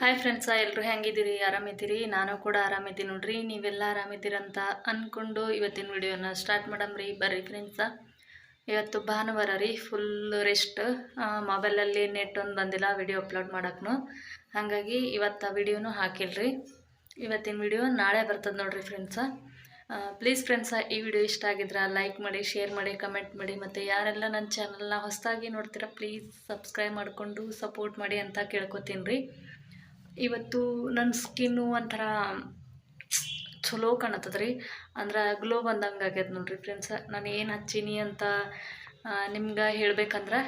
Hi friends ಎಲ್ಲರೂ ಹೆಂಗಿದ್ದೀರಿ? ಆರಾಮಿದ್ದೀರಿ? ನಾನು ಕೂಡ ಆರಾಮಿದ್ದೀನಿ ನೋಡ್ರಿ. ನೀವೆಲ್ಲ ಆರಾಮಿದ್ದೀರಂತ ಅಂದ್ಕೊಂಡು ಇವತ್ತಿನ ವಿಡಿಯೋನ ಸ್ಟಾರ್ಟ್ ಮಾಡಮ್ರಿ ಬರ್ರಿ ಫ್ರೆಂಡ್ಸ ಇವತ್ತು ಭಾನುವಾರ ರೀ ಫುಲ್ ರೆಸ್ಟ್ ಮೊಬೈಲಲ್ಲಿ ನೆಟ್ ಒಂದು ಬಂದಿಲ್ಲ ವಿಡಿಯೋ ಅಪ್ಲೋಡ್ ಮಾಡೋಕ್ಕೂ ಹಾಗಾಗಿ ಇವತ್ತು ವಿಡಿಯೋನು ಹಾಕಿಲ್ರಿ. ಇವತ್ತಿನ ವಿಡಿಯೋ ನಾಳೆ ಬರ್ತದೆ ನೋಡ್ರಿ ಫ್ರೆಂಡ್ಸ ಪ್ಲೀಸ್ ಫ್ರೆಂಡ್ಸ ಈ ವಿಡಿಯೋ ಇಷ್ಟ ಆಗಿದ್ರೆ ಲೈಕ್ ಮಾಡಿ ಶೇರ್ ಮಾಡಿ ಕಮೆಂಟ್ ಮಾಡಿ. ಮತ್ತು ಯಾರೆಲ್ಲ ನನ್ನ ಚಾನಲ್ನ ಹೊಸದಾಗಿ ನೋಡ್ತೀರಾ ಪ್ಲೀಸ್ ಸಬ್ಸ್ಕ್ರೈಬ್ ಮಾಡಿಕೊಂಡು ಸಪೋರ್ಟ್ ಮಾಡಿ ಅಂತ ಕೇಳ್ಕೊತೀನಿ ರೀ. ಇವತ್ತು ನನ್ನ ಸ್ಕಿನ್ನು ಒಂಥರ ಚಲೋ ಕಾಣತ್ತದ ರೀ ಅಂದ್ರೆ ಗ್ಲೋ ಬಂದಂಗೆ ಆಗ್ಯದ ನೋಡ್ರಿ ಫ್ರೆಂಡ್ಸ್ ನಾನು ಏನು ಹಚ್ಚೀನಿ ಅಂತ ನಿಮ್ಗೆ ಹೇಳ್ಬೇಕಂದ್ರೆ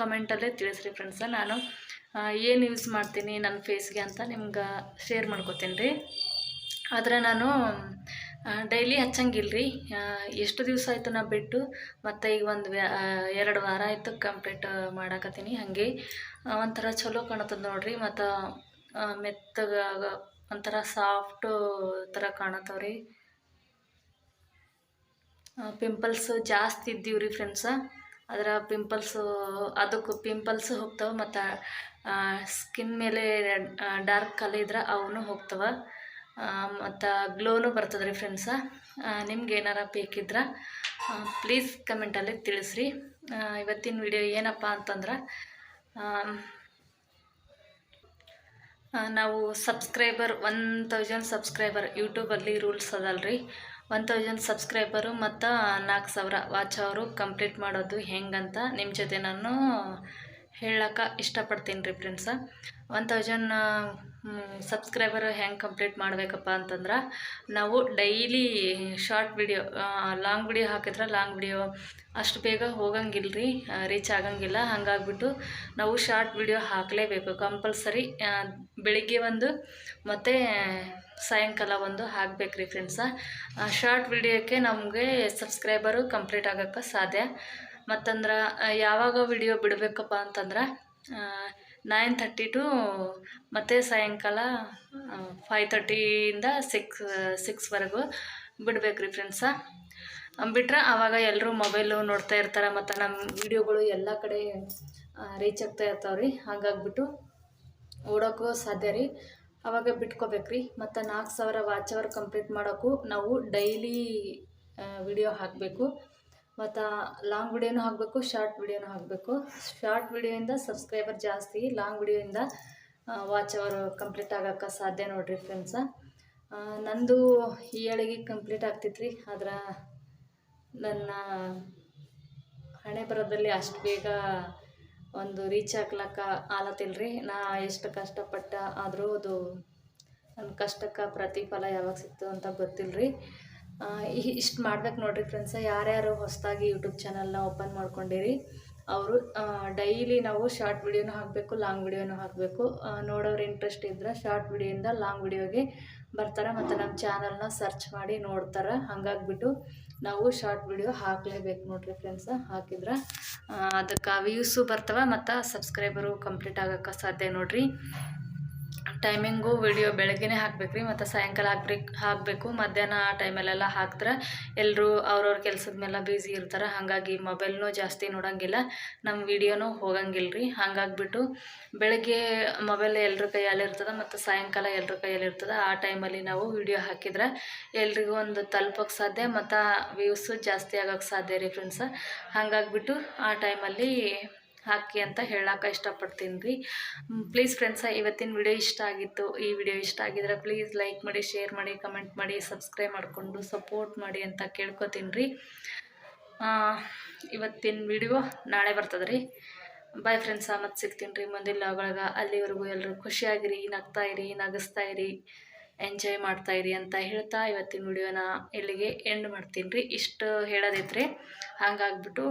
ಕಮೆಂಟಲ್ಲೇ ತಿಳಿಸ್ರಿ ಫ್ರೆಂಡ್ಸ ನಾನು ಏನು ಯೂಸ್ ಮಾಡ್ತೀನಿ ನನ್ನ ಫೇಸ್ಗೆ ಅಂತ ನಿಮ್ಗೆ ಶೇರ್ ಮಾಡ್ಕೊತೀನಿ ರೀ ಆದರೆ ನಾನು ಡೈಲಿ ಹಚ್ಚಂಗಿಲ್ಲ ರೀ ಎಷ್ಟು ದಿವಸ ಆಯಿತು ನಾ ಬಿಟ್ಟು, ಮತ್ತು ಈಗ ಒಂದು ಎರಡು ವಾರ ಆಯಿತು ಕಂಪ್ಲೀಟ್ ಮಾಡಾಕತ್ತೀನಿ ಹಾಗೆ. ಒಂಥರ ಚಲೋ ಕಾಣತ್ತದ ನೋಡ್ರಿ. ಮತ್ತು ಮೆತ್ತಗೆ ಒಂಥರ ಸಾಫ್ಟು ಥರ ಕಾಣತ್ತವ ರೀ ಪಿಂಪಲ್ಸ್ ಜಾಸ್ತಿ ಇದ್ದೀವಿ ರೀ ಫ್ರೆಂಡ್ಸ ಅದರ ಪಿಂಪಲ್ಸು ಅದಕ್ಕೆ ಪಿಂಪಲ್ಸು ಹೋಗ್ತವೆ ಮತ್ತು ಸ್ಕಿನ್ ಮೇಲೆ ಡಾರ್ಕ್ ಕಲೆ ಇದ್ರೆ ಅವನು ಹೋಗ್ತವೆ. ಮತ್ತು ಗ್ಲೋನು ಬರ್ತದೆ ರೀ ಫ್ರೆಂಡ್ಸ ನಿಮ್ಗೆ ಏನಾರ ಬೇಕಿದ್ರೆ ಪ್ಲೀಸ್ ಕಮೆಂಟಲ್ಲಿ ತಿಳಿಸ್ರಿ. ಇವತ್ತಿನ ವಿಡಿಯೋ ಏನಪ್ಪ ಅಂತಂದ್ರೆ ನಾವು ಸಬ್ಸ್ಕ್ರೈಬರ್ ಒನ್ ತೌಸಂಡ್ ಸಬ್ಸ್ಕ್ರೈಬರ್ ಯೂಟ್ಯೂಬಲ್ಲಿ ರೂಲ್ಸ್ ಅದಲ್ರಿ. ಒನ್ ತೌಸಂಡ್ ಸಬ್ಸ್ಕ್ರೈಬರು ಮತ್ತು ನಾಲ್ಕು ಸಾವಿರ ವಾಚ್ ಅವರು ಕಂಪ್ಲೀಟ್ ಮಾಡೋದು ಹೆಂಗಂತ ನಿಮ್ಮ ಜೊತೆ ನಾನು ಹೇಳಕ್ಕೆ ಇಷ್ಟಪಡ್ತೀನಿ ರೀ ಫ್ರೆಂಡ್ಸ ಒನ್ ತೌಸಂಡ್ ಸಬ್ಸ್ಕ್ರೈಬರ್ ಹೆಂಗೆ ಕಂಪ್ಲೀಟ್ ಮಾಡಬೇಕಪ್ಪ ಅಂತಂದ್ರೆ ನಾವು daily short video long video ಹಾಕಿದ್ರೆ ಲಾಂಗ್ ವಿಡಿಯೋ ಅಷ್ಟು ಬೇಗ ಹೋಗಂಗಿಲ್ಲ ರೀ ರೀಚ್ ಆಗಂಗಿಲ್ಲ. ಹಾಗಾಗ್ಬಿಟ್ಟು ನಾವು ಶಾರ್ಟ್ ವಿಡಿಯೋ ಹಾಕಲೇಬೇಕು. ಕಂಪಲ್ಸರಿ ಬೆಳಿಗ್ಗೆ ಒಂದು ಮತ್ತು ಸಾಯಂಕಾಲ ಒಂದು ಹಾಕ್ಬೇಕು ರೀ ಫ್ರೆಂಡ್ಸ ಶಾರ್ಟ್ ವಿಡಿಯೋಕ್ಕೆ ನಮಗೆ ಸಬ್ಸ್ಕ್ರೈಬರು ಕಂಪ್ಲೀಟ್ ಆಗೋಕ್ಕೆ ಸಾಧ್ಯ. ಮತ್ತಂದ್ರೆ ಯಾವಾಗ ವಿಡಿಯೋ ಬಿಡಬೇಕಪ್ಪ ಅಂತಂದ್ರೆ ನೈನ್ ಥರ್ಟಿ ಟು ಮತ್ತು ಸಾಯಂಕಾಲ ಫೈವ್ ತರ್ಟಿಯಿಂದ ಸಿಕ್ಸ್ ಸಿಕ್ಸ್ವರೆಗೂ ಬಿಡ್ಬೇಕು ರೀ ಫ್ರೆಂಡ್ಸ ಬಿಟ್ರೆ ಆವಾಗ ಎಲ್ಲರೂ ಮೊಬೈಲು ನೋಡ್ತಾ ಇರ್ತಾರೆ ಮತ್ತು ನಮ್ಮ ವೀಡಿಯೋಗಳು ಎಲ್ಲ ಕಡೆ ರೀಚ್ ಆಗ್ತಾ ಇರ್ತಾವೆ ರೀ ಹಾಗಾಗ್ಬಿಟ್ಟು ಓಡೋಕ್ಕೂ ಸಾಧ್ಯ ರೀ. ಆವಾಗ ಬಿಟ್ಕೋಬೇಕು ರೀ ಮತ್ತು ನಾಲ್ಕು ಸಾವಿರ ವಾಚ್ ಅವರ್ ಕಂಪ್ಲೀಟ್ ಮಾಡೋಕ್ಕೂ ನಾವು ಡೈಲಿ ವಿಡಿಯೋ ಹಾಕಬೇಕು. ಮತ್ತು ಲಾಂಗ್ ವಿಡಿಯೋನೂ ಹಾಕಬೇಕು ಶಾರ್ಟ್ ವಿಡಿಯೋನೂ ಹಾಕಬೇಕು. ಶಾರ್ಟ್ ವಿಡಿಯೋಯಿಂದ ಸಬ್ಸ್ಕ್ರೈಬರ್ ಜಾಸ್ತಿ ಲಾಂಗ್ ವಿಡಿಯೋಯಿಂದ ವಾಚ್ ಅವರು ಕಂಪ್ಲೀಟ್ ಆಗೋಕ್ಕೆ ಸಾಧ್ಯ ನೋಡಿರಿ ಫ್ರೆಂಡ್ಸ ನಂದು ಈ ಏಳಿಗೆ ಕಂಪ್ಲೀಟ್ ಆಗ್ತಿತ್ತು ರೀ ಆದ್ರೆ ನನ್ನ ಹಣೆ ಬರೋದ್ರಲ್ಲಿ ಅಷ್ಟು ಬೇಗ ಒಂದು ರೀಚ್ ಹಾಕ್ಲಕ್ಕ ಆಲತ್ತಿಲ್ಲ ರೀ ನಾ ಎಷ್ಟು ಕಷ್ಟಪಟ್ಟ ಆದರೂ ಅದು ನನ್ನ ಕಷ್ಟಕ್ಕೆ ಪ್ರತಿಫಲ ಯಾವಾಗ ಸಿಕ್ತು ಅಂತ ಗೊತ್ತಿಲ್ಲ ರೀ ಇಷ್ಟು ಮಾಡ್ಬೇಕು ನೋಡ್ರಿ ಫ್ರೆಂಡ್ಸ ಯಾರ್ಯಾರು ಹೊಸದಾಗಿ ಯೂಟ್ಯೂಬ್ ಚಾನಲ್ನ ಓಪನ್ ಮಾಡ್ಕೊಂಡಿರಿ, ಅವರು ಡೈಲಿ ನಾವು ಶಾರ್ಟ್ ವಿಡಿಯೋನು ಹಾಕಬೇಕು ಲಾಂಗ್ ವಿಡಿಯೋನೂ ಹಾಕಬೇಕು. ನೋಡೋರು ಇಂಟ್ರೆಸ್ಟ್ ಇದ್ದರೆ ಶಾರ್ಟ್ ವಿಡಿಯೋಯಿಂದ ಲಾಂಗ್ ವಿಡಿಯೋಗೆ ಬರ್ತಾರೆ ಮತ್ತು ನಮ್ಮ ಚಾನಲ್ನ ಸರ್ಚ್ ಮಾಡಿ ನೋಡ್ತಾರೆ. ಹಾಗಾಗ್ಬಿಟ್ಟು ನಾವು ಶಾರ್ಟ್ ವಿಡಿಯೋ ಹಾಕಲೇಬೇಕು ನೋಡ್ರಿ ಫ್ರೆಂಡ್ಸ ಹಾಕಿದ್ರೆ ಅದಕ್ಕೆ ವ್ಯೂಸು ಬರ್ತವೆ ಮತ್ತು ಸಬ್ಸ್ಕ್ರೈಬರು ಕಂಪ್ಲೀಟ್ ಆಗೋಕ್ಕೆ ಸಾಧ್ಯ ನೋಡಿರಿ. ಟೈಮಿಂಗು ವಿಡಿಯೋ ಬೆಳಗ್ಗೆನೇ ಹಾಕ್ಬೇಕು ರೀ ಮತ್ತು ಸಾಯಂಕಾಲ ಹಾಕ್ಬೇಕು ಹಾಕಬೇಕು. ಮಧ್ಯಾಹ್ನ ಆ ಟೈಮಲ್ಲೆಲ್ಲ ಹಾಕಿದ್ರೆ ಎಲ್ಲರೂ ಅವ್ರವ್ರ ಕೆಲಸದ ಮೇಲೆ ಬ್ಯುಸಿ ಇರ್ತಾರೆ. ಹಾಗಾಗಿ ಮೊಬೈಲ್ನೂ ಜಾಸ್ತಿ ನೋಡೋಂಗಿಲ್ಲ ನಮ್ಮ ವಿಡಿಯೋನೂ ಹೋಗಂಗಿಲ್ಲ ರೀ ಹಾಗಾಗ್ಬಿಟ್ಟು ಬೆಳಗ್ಗೆ ಮೊಬೈಲ್ ಎಲ್ಲರ ಕೈಯಲ್ಲಿ ಇರ್ತದೆ, ಮತ್ತು ಸಾಯಂಕಾಲ ಎಲ್ಲರ ಕೈಯಲ್ಲಿ ಇರ್ತದೆ. ಆ ಟೈಮಲ್ಲಿ ನಾವು ವಿಡಿಯೋ ಹಾಕಿದ್ರೆ ಎಲ್ರಿಗೂ ಒಂದು ತಲುಪೋಕೆ ಸಾಧ್ಯ, ಮತ್ತು ವ್ಯೂಸು ಜಾಸ್ತಿ ಆಗೋಕ್ಕೆ ಸಾಧ್ಯ ರೀ ಫ್ರೆಂಡ್ಸ್ ಹಾಗಾಗ್ಬಿಟ್ಟು ಆ ಟೈಮಲ್ಲಿ ಹಾಕಿ ಅಂತ ಹೇಳಕ್ಕೆ ಇಷ್ಟಪಡ್ತೀನಿ ರೀ ಪ್ಲೀಸ್ ಫ್ರೆಂಡ್ಸ ಇವತ್ತಿನ ವಿಡಿಯೋ ಇಷ್ಟ ಆಗಿತ್ತು, ಈ ವಿಡಿಯೋ ಇಷ್ಟ ಆಗಿದ್ರೆ ಪ್ಲೀಸ್ ಲೈಕ್ ಮಾಡಿ ಶೇರ್ ಮಾಡಿ ಕಮೆಂಟ್ ಮಾಡಿ ಸಬ್ಸ್ಕ್ರೈಬ್ ಮಾಡಿಕೊಂಡು ಸಪೋರ್ಟ್ ಮಾಡಿ ಅಂತ ಕೇಳ್ಕೊತೀನಿ ರೀ ಇವತ್ತಿನ ವಿಡಿಯೋ ನಾಳೆ ಬರ್ತದೆ ರೀ ಬಾಯ್ ಫ್ರೆಂಡ್ಸ ಮತ್ತೆ ಸಿಗ್ತೀನಿ ರೀ ಮುಂದಿನ ಒಳಗೆ. ಅಲ್ಲಿವರೆಗೂ ಎಲ್ಲರೂ ಖುಷಿಯಾಗಿರಿ, ನಗ್ತಾ ಇರಿ, ನಗಿಸ್ತಾ ಇರಿ. ಎಂಜಾಯ್ ಮಾಡ್ತಾ ಇರಿ ಅಂತ ಹೇಳ್ತಾ ಇವತ್ತಿನ ವಿಡಿಯೋನ ಇಲ್ಲಿಗೆ ಎಂಡ್ ಮಾಡ್ತೀನಿ ರೀ. ಇಷ್ಟು ಹೇಳೋದೈತ್ರಿ ಹಾಗಾಗ್ಬಿಟ್ಟು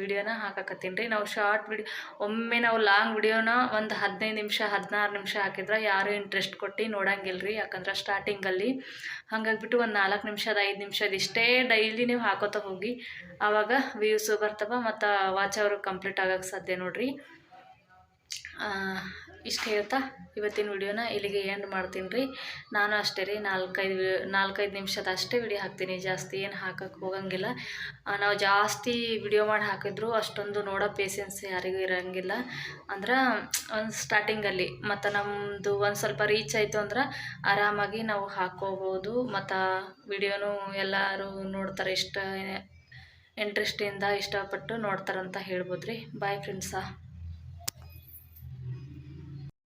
ವಿಡಿಯೋನ ಹಾಕಕತ್ತೀನಿ ರೀ. ನಾವು ಶಾರ್ಟ್ ವಿಡಿಯೋ ಒಮ್ಮೆ ನಾವು ಲಾಂಗ್ ವಿಡಿಯೋನ ಒಂದು ಹದಿನೈದು ನಿಮಿಷ, ಹದಿನಾರು ನಿಮಿಷ ಹಾಕಿದ್ರೆ ಯಾರೂ ಇಂಟ್ರೆಸ್ಟ್ ಕೊಟ್ಟು ನೋಡಂಗಿಲ್ಲ ರೀ. ಯಾಕಂದ್ರೆ ಸ್ಟಾರ್ಟಿಂಗಲ್ಲಿ ಹಾಗಾಗ್ಬಿಟ್ಟು ಒಂದು ನಾಲ್ಕು ನಿಮಿಷದ, ಐದು ನಿಮಿಷದ ಇಷ್ಟೇ ಡೈಲಿ ನೀವು ಹಾಕೋತಾ ಹೋಗಿ ಆವಾಗ ವ್ಯೂಸು ಬರ್ತವೆ ಮತ್ತು ವಾಚ್ ಅವರು ಕಂಪ್ಲೀಟ್ ಆಗೋಕ್ಕೆ ಸಾಧ್ಯ ನೋಡಿರಿ. ಇಷ್ಟು ಹೇಳ್ತಾ ಇವತ್ತಿನ ವಿಡಿಯೋನ ಇಲ್ಲಿಗೆ ಎಂಡ್ ಮಾಡ್ತೀನಿ ರೀ ನಾನು ಅಷ್ಟೇ ರೀ, ನಾಲ್ಕೈದು ನಾಲ್ಕೈದು ನಿಮಿಷದ ಅಷ್ಟೇ ವಿಡಿಯೋ ಹಾಕ್ತೀನಿ. ಜಾಸ್ತಿ ಏನು ಹಾಕಕ್ಕೆ ಹೋಗಂಗಿಲ್ಲ. ನಾವು ಜಾಸ್ತಿ ವಿಡಿಯೋ ಮಾಡಿ ಹಾಕಿದ್ರು ಅಷ್ಟೊಂದು ನೋಡೋ ಪೇಷನ್ಸ್ ಯಾರಿಗೂ ಇರೋಂಗಿಲ್ಲ. ಅಂದ್ರೆ, ಒಂದು ಸ್ಟಾರ್ಟಿಂಗಲ್ಲಿ ಮತ್ತು ನಮ್ಮದು ಒಂದು ಸ್ವಲ್ಪ ರೀಚ್ ಆಯಿತು ಅಂದ್ರೆ ಆರಾಮಾಗಿ ನಾವು ಹಾಕೋಬೋದು. ಮತ್ತು ವಿಡಿಯೋನೂ ಎಲ್ಲರೂ ನೋಡ್ತಾರೆ, ಇಷ್ಟ ಇಂಟ್ರೆಸ್ಟಿಂದ ಇಷ್ಟಪಟ್ಟು ನೋಡ್ತಾರಂತ ಹೇಳ್ಬೋದು ರೀ ಬಾಯ್ ಫ್ರೆಂಡ್ಸ